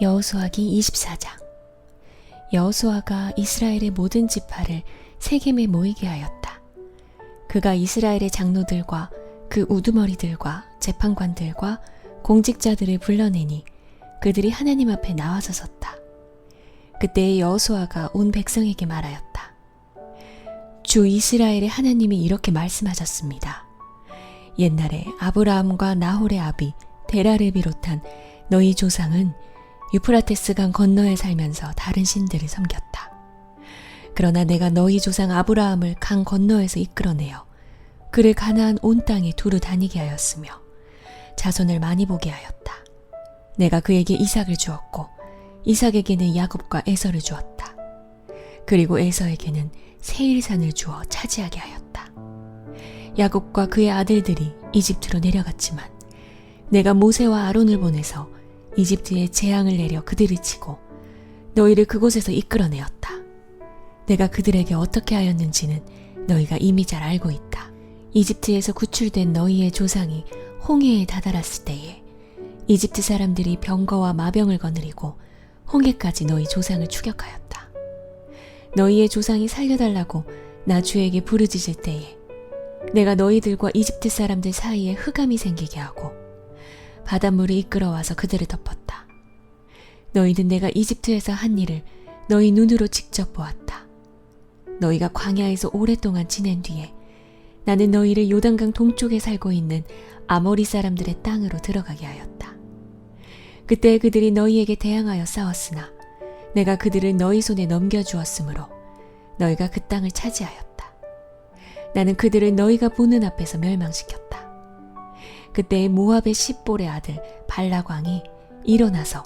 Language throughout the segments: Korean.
여호수아기 24장 여호수아가 이스라엘의 모든 지파를 세겜에 모이게 하였다. 그가 이스라엘의 장로들과 그 우두머리들과 재판관들과 공직자들을 불러내니 그들이 하나님 앞에 나와서 섰다. 그때의 여호수아가 온 백성에게 말하였다. 주 이스라엘의 하나님이 이렇게 말씀하셨습니다. 옛날에 아브라함과 나홀의 아비 데라를 비롯한 너희 조상은 유프라테스 강 건너에 살면서 다른 신들을 섬겼다. 그러나 내가 너희 조상 아브라함을 강 건너에서 이끌어내어 그를 가나안 온 땅에 두루 다니게 하였으며 자손을 많이 보게 하였다. 내가 그에게 이삭을 주었고 이삭에게는 야곱과 에서를 주었다. 그리고 에서에게는 세일산을 주어 차지하게 하였다. 야곱과 그의 아들들이 이집트로 내려갔지만 내가 모세와 아론을 보내서 이집트에 재앙을 내려 그들을 치고 너희를 그곳에서 이끌어내었다. 내가 그들에게 어떻게 하였는지는 너희가 이미 잘 알고 있다. 이집트에서 구출된 너희의 조상이 홍해에 다다랐을 때에 이집트 사람들이 병거와 마병을 거느리고 홍해까지 너희 조상을 추격하였다. 너희의 조상이 살려달라고 나 주에게 부르짖을 때에 내가 너희들과 이집트 사람들 사이에 흑암이 생기게 하고 바닷물이 이끌어와서 그들을 덮었다. 너희는 내가 이집트에서 한 일을 너희 눈으로 직접 보았다. 너희가 광야에서 오랫동안 지낸 뒤에 나는 너희를 요단강 동쪽에 살고 있는 아모리 사람들의 땅으로 들어가게 하였다. 그때 그들이 너희에게 대항하여 싸웠으나 내가 그들을 너희 손에 넘겨주었으므로 너희가 그 땅을 차지하였다. 나는 그들을 너희가 보는 앞에서 멸망시켰다. 그때 모압의 십볼의 아들 발락왕이 일어나서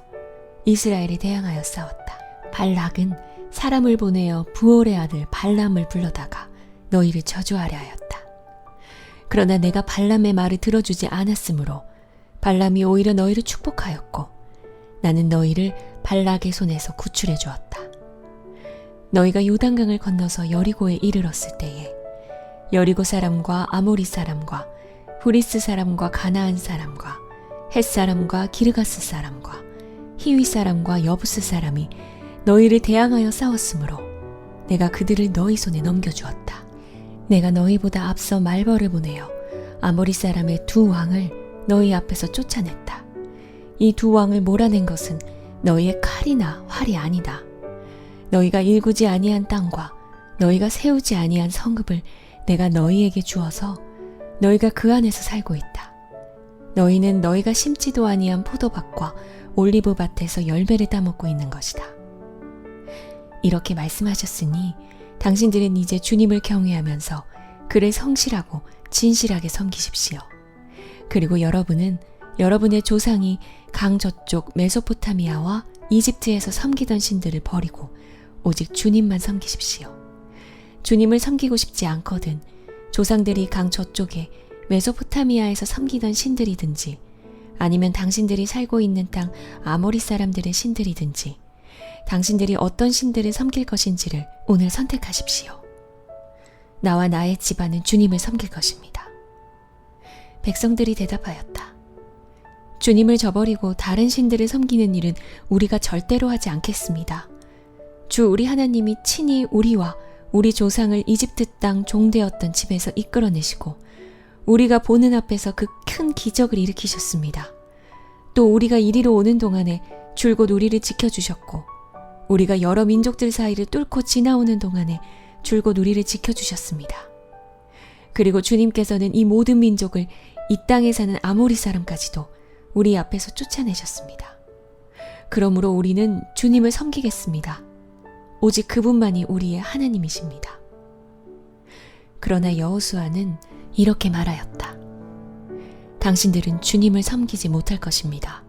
이스라엘에 대항하여 싸웠다. 발락은 사람을 보내어 부올의 아들 발람을 불러다가 너희를 저주하려 하였다. 그러나 내가 발람의 말을 들어주지 않았으므로 발람이 오히려 너희를 축복하였고 나는 너희를 발락의 손에서 구출해 주었다. 너희가 요단강을 건너서 여리고에 이르렀을 때에 여리고 사람과 아모리 사람과 브리스 사람과 가나안 사람과 헷 사람과 기르가스 사람과 히위 사람과 여부스 사람이 너희를 대항하여 싸웠으므로 내가 그들을 너희 손에 넘겨주었다. 내가 너희보다 앞서 말벌을 보내어 아모리 사람의 두 왕을 너희 앞에서 쫓아냈다. 이 두 왕을 몰아낸 것은 너희의 칼이나 활이 아니다. 너희가 일구지 아니한 땅과 너희가 세우지 아니한 성읍을 내가 너희에게 주어서 너희가 그 안에서 살고 있다. 너희는 너희가 심지도 아니한 포도밭과 올리브 밭에서 열매를 따먹고 있는 것이다. 이렇게 말씀하셨으니 당신들은 이제 주님을 경외하면서 그를 성실하고 진실하게 섬기십시오. 그리고 여러분은 여러분의 조상이 강 저쪽 메소포타미아와 이집트에서 섬기던 신들을 버리고 오직 주님만 섬기십시오. 주님을 섬기고 싶지 않거든 조상들이 강 저쪽에 메소포타미아에서 섬기던 신들이든지 아니면 당신들이 살고 있는 땅 아모리 사람들의 신들이든지 당신들이 어떤 신들을 섬길 것인지를 오늘 선택하십시오. 나와 나의 집안은 주님을 섬길 것입니다. 백성들이 대답하였다. 주님을 저버리고 다른 신들을 섬기는 일은 우리가 절대로 하지 않겠습니다. 주 우리 하나님이 친히 우리와 우리 조상을 이집트 땅 종되었던 집에서 이끌어내시고 우리가 보는 앞에서 그 큰 기적을 일으키셨습니다. 또 우리가 이리로 오는 동안에 줄곧 우리를 지켜주셨고 우리가 여러 민족들 사이를 뚫고 지나오는 동안에 줄곧 우리를 지켜주셨습니다. 그리고 주님께서는 이 모든 민족을 이 땅에 사는 아모리 사람까지도 우리 앞에서 쫓아내셨습니다. 그러므로 우리는 주님을 섬기겠습니다. 오직 그분만이 우리의 하나님이십니다. 그러나 여호수아는 이렇게 말하였다. 당신들은 주님을 섬기지 못할 것입니다.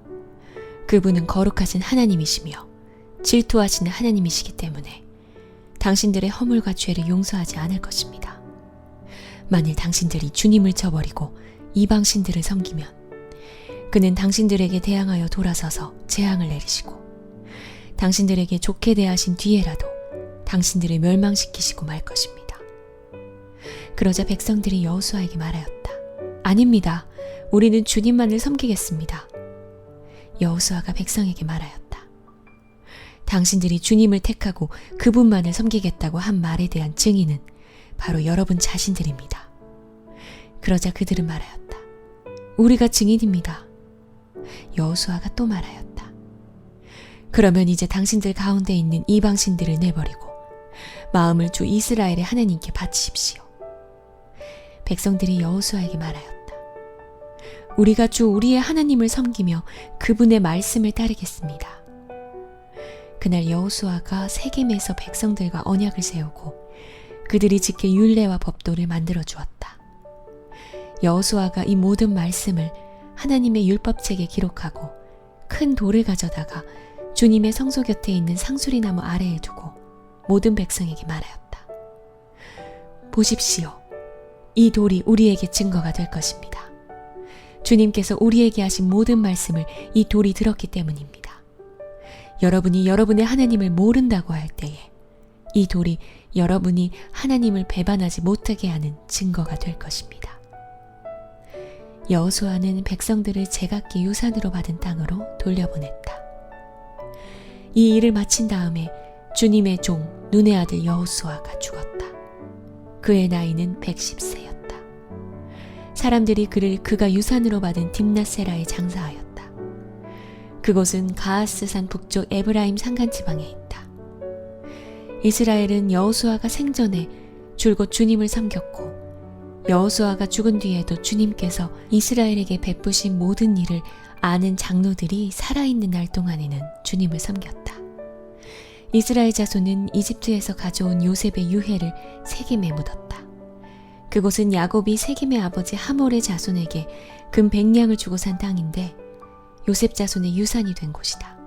그분은 거룩하신 하나님이시며 질투하시는 하나님이시기 때문에 당신들의 허물과 죄를 용서하지 않을 것입니다. 만일 당신들이 주님을 저버리고 이방 신들을 섬기면 그는 당신들에게 대항하여 돌아서서 재앙을 내리시고 당신들에게 좋게 대하신 뒤에라도 당신들을 멸망시키시고 말 것입니다. 그러자 백성들이 여호수아에게 말하였다. 아닙니다. 우리는 주님만을 섬기겠습니다. 여호수아가 백성에게 말하였다. 당신들이 주님을 택하고 그분만을 섬기겠다고 한 말에 대한 증인은 바로 여러분 자신들입니다. 그러자 그들은 말하였다. 우리가 증인입니다. 여호수아가 또 말하였다. 그러면 이제 당신들 가운데 있는 이방신들을 내버리고 마음을 주 이스라엘의 하나님께 바치십시오. 백성들이 여호수아에게 말하였다. 우리가 주 우리의 하나님을 섬기며 그분의 말씀을 따르겠습니다. 그날 여호수아가 세겜에서 백성들과 언약을 세우고 그들이 지킬 율례와 법도를 만들어 주었다. 여호수아가 이 모든 말씀을 하나님의 율법책에 기록하고 큰 돌을 가져다가 주님의 성소 곁에 있는 상수리나무 아래에 두고 모든 백성에게 말하였다. 보십시오. 이 돌이 우리에게 증거가 될 것입니다. 주님께서 우리에게 하신 모든 말씀을 이 돌이 들었기 때문입니다. 여러분이 여러분의 하나님을 모른다고 할 때에 이 돌이 여러분이 하나님을 배반하지 못하게 하는 증거가 될 것입니다. 여호수아는 백성들을 제각기 유산으로 받은 땅으로 돌려보냈다. 이 일을 마친 다음에 주님의 종 눈의 아들 여호수아가 죽었다. 그의 나이는 110세였다. 사람들이 그를 그가 유산으로 받은 딥나세라에 장사하였다. 그곳은 가하스산 북쪽 에브라임 산간 지방에 있다. 이스라엘은 여호수아가 생전에 줄곧 주님을 섬겼고 여호수아가 죽은 뒤에도 주님께서 이스라엘에게 베푸신 모든 일을 아는 장로들이 살아있는 날 동안에는 주님을 섬겼다. 이스라엘 자손은 이집트에서 가져온 요셉의 유해를 세겜에 묻었다. 그곳은 야곱이 세겜의 아버지 하몰의 자손에게 금 백냥을 주고 산 땅인데 요셉 자손의 유산이 된 곳이다.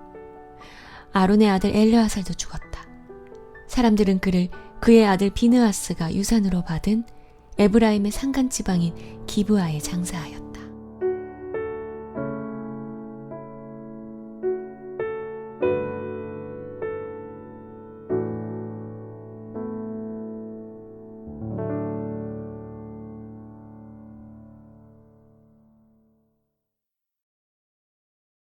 아론의 아들 엘르아살도 죽었다. 사람들은 그를 그의 아들 비느하스가 유산으로 받은 에브라임의 산간 지방인 기브아에 장사하였다.